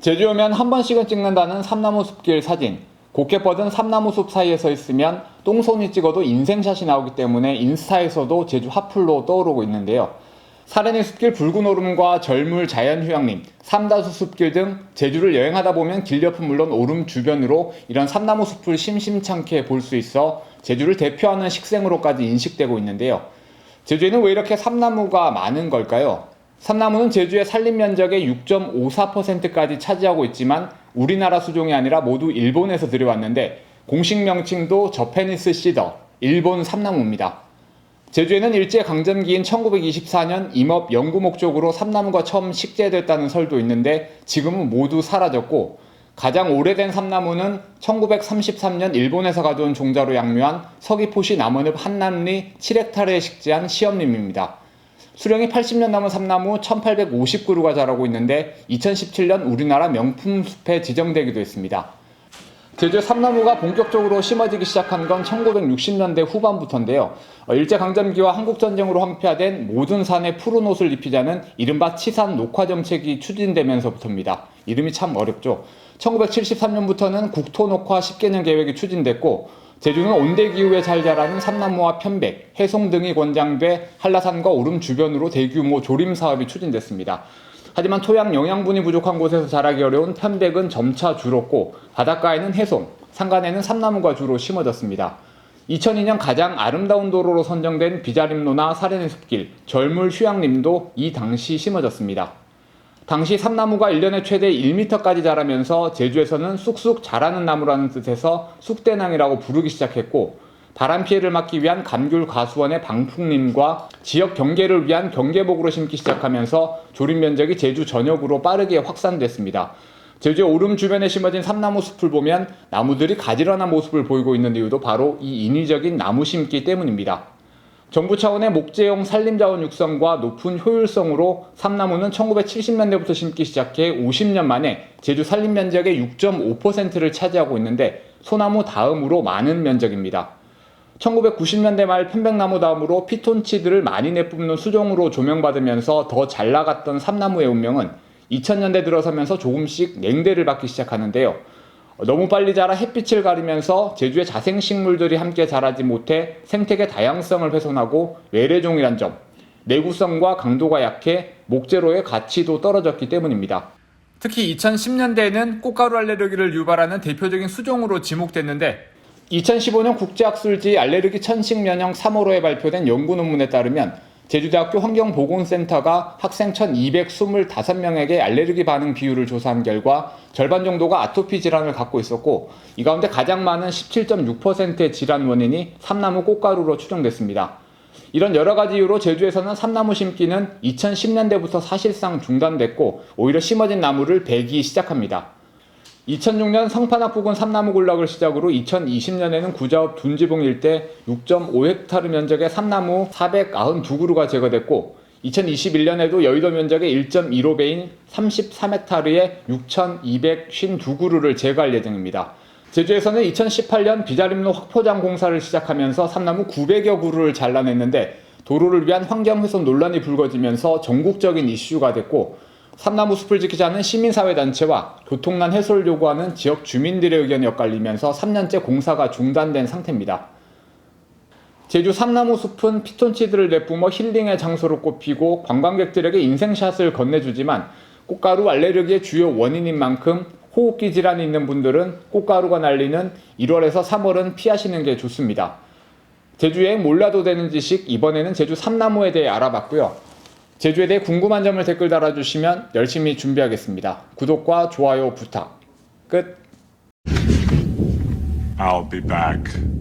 제주 오면 한 번씩은 찍는다는 삼나무 숲길 사진. 곱게 뻗은 삼나무 숲 사이에 서 있으면 똥손이 찍어도 인생샷이 나오기 때문에 인스타에서도 제주 핫플로 떠오르고 있는데요. 사려니 숲길 붉은 오름과 절물 자연휴양림, 삼다수 숲길 등 제주를 여행하다 보면 길 옆은 물론 오름 주변으로 이런 삼나무 숲을 심심찮게 볼 수 있어 제주를 대표하는 식생으로까지 인식되고 있는데요. 제주에는 왜 이렇게 삼나무가 많은 걸까요? 삼나무는 제주의 산림 면적의 6.54%까지 차지하고 있지만 우리나라 수종이 아니라 모두 일본에서 들여왔는데 공식 명칭도 저페니스 시더, 일본 삼나무입니다. 제주에는 일제 강점기인 1924년 임업 연구 목적으로 삼나무가 처음 식재됐다는 설도 있는데 지금은 모두 사라졌고 가장 오래된 삼나무는 1933년 일본에서 가져온 종자로 양묘한 서귀포시 남원읍 한남리 7헥타르에 식재한 시험림입니다. 수령이 80년 남은 삼나무 1850그루가 자라고 있는데 2017년 우리나라 명품 숲에 지정되기도 했습니다. 제주 삼나무가 본격적으로 심어지기 시작한 건 1960년대 후반부터인데요. 어, 일제강점기와 한국전쟁으로 황폐화된 모든 산에 푸른 옷을 입히자는 이른바 치산 녹화 정책이 추진되면서부터입니다. 이름이 참 어렵죠. 1973년부터는 국토 녹화 10개년 계획이 추진됐고 제주는 온대 기후에 잘 자라는 삼나무와 편백, 해송 등이 권장돼 한라산과 오름 주변으로 대규모 조림 사업이 추진됐습니다. 하지만 토양 영양분이 부족한 곳에서 자라기 어려운 편백은 점차 줄었고 바닷가에는 해송, 산간에는 삼나무가 주로 심어졌습니다. 2002년 가장 아름다운 도로로 선정된 비자림로나 사례의 숲길, 절물 휴양림도 이 당시 심어졌습니다. 당시 삼나무가 1년에 최대 1m까지 자라면서 제주에서는 쑥쑥 자라는 나무라는 뜻에서 쑥대낭이라고 부르기 시작했고 바람 피해를 막기 위한 감귤 가수원의 방풍림과 지역 경계를 위한 경계목으로 심기 시작하면서 조림 면적이 제주 전역으로 빠르게 확산됐습니다. 제주의 오름 주변에 심어진 삼나무 숲을 보면 나무들이 가지런한 모습을 보이고 있는 이유도 바로 이 인위적인 나무 심기 때문입니다. 정부 차원의 목재용 산림자원 육성과 높은 효율성으로 삼나무는 1970년대부터 심기 시작해 50년 만에 제주 산림 면적의 6.5%를 차지하고 있는데 소나무 다음으로 많은 면적입니다. 1990년대 말 편백나무 다음으로 피톤치드를 많이 내뿜는 수종으로 조명받으면서 더 잘 나갔던 삼나무의 운명은 2000년대 들어서면서 조금씩 냉대를 받기 시작하는데요. 너무 빨리 자라 햇빛을 가리면서 제주의 자생식물들이 함께 자라지 못해 생태계 다양성을 훼손하고 외래종이란 점, 내구성과 강도가 약해 목재로의 가치도 떨어졌기 때문입니다. 특히 2010년대에는 꽃가루 알레르기를 유발하는 대표적인 수종으로 지목됐는데 2015년 국제학술지 알레르기 천식 면역 3호로에 발표된 연구 논문에 따르면 제주대학교 환경보건센터가 학생 1225명에게 알레르기 반응 비율을 조사한 결과 절반 정도가 아토피 질환을 갖고 있었고 이 가운데 가장 많은 17.6%의 질환 원인이 삼나무 꽃가루로 추정됐습니다. 이런 여러 가지 이유로 제주에서는 삼나무 심기는 2010년대부터 사실상 중단됐고 오히려 심어진 나무를 베기 시작합니다. 2006년 성판악 부근 삼나무 군락을 시작으로 2020년에는 구자읍 둔지봉 일대 6.5헥타르 면적의 삼나무 492그루가 제거됐고 2021년에도 여의도 면적의 1.15배인 33헥타르의 6,252그루를 제거할 예정입니다. 제주에서는 2018년 비자림로 확포장 공사를 시작하면서 삼나무 900여 그루를 잘라냈는데 도로를 위한 환경훼손 논란이 불거지면서 전국적인 이슈가 됐고 삼나무 숲을 지키자는 시민사회단체와 교통난 해소를 요구하는 지역 주민들의 의견이 엇갈리면서 3년째 공사가 중단된 상태입니다. 제주 삼나무 숲은 피톤치드를 내뿜어 힐링의 장소로 꼽히고 관광객들에게 인생샷을 건네주지만 꽃가루 알레르기의 주요 원인인 만큼 호흡기 질환이 있는 분들은 꽃가루가 날리는 1월에서 3월은 피하시는 게 좋습니다. 제주에 몰라도 되는 지식 이번에는 제주 삼나무에 대해 알아봤고요. 제주에 대해 궁금한 점을 댓글 달아주시면 열심히 준비하겠습니다. 구독과 좋아요 부탁. 끝. I'll be back.